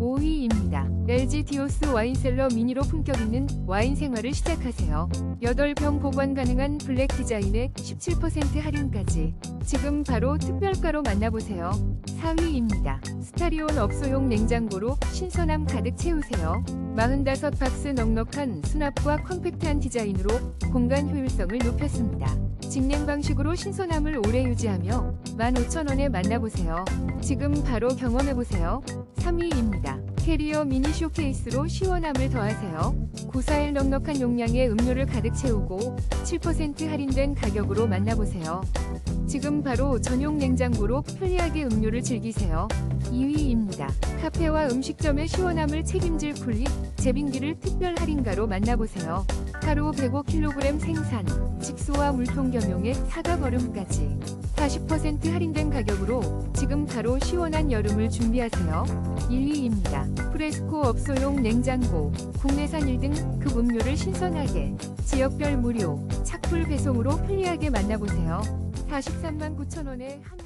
5위입니다. LG 디오스 와인셀러 미니로 품격 있는 와인 생활을 시작하세요. 8병 보관 가능한 블랙 디자인에 17% 할인까지. 지금 바로 특별가로 만나보세요. 4위입니다. 스타리온 업소용 냉장고로 신선함 가득 채우세요. 45박스 넉넉한 수납과 컴팩트한 디자인으로 공간 효율성을 높였습니다. 직냉 방식으로 신선함을 오래 유지하며 15,000원에 만나보세요. 지금 바로 경험해보세요. 3위입니다. 캐리어 미니 쇼케이스로 시원함을 더하세요. 941 넉넉한 용량의 음료를 가득 채우고 7% 할인된 가격으로 만나보세요. 지금 바로 전용 냉장고로 편리하게 음료를 즐기세요. 2위입니다. 카페와 음식점의 시원함을 책임질 쿨리 제빙기를 특별 할인가로 만나보세요. 하루 105kg 생산, 직소와 물통 겸용에 사과 버름까지 40% 할인된 가격으로 바로 시원한 여름을 준비하세요. 1위입니다. 프레스코 업소용 냉장고, 국내산 1등 급 음료를 신선하게, 지역별 무료, 착불 배송으로 편리하게 만나보세요. 43만 9천원에 한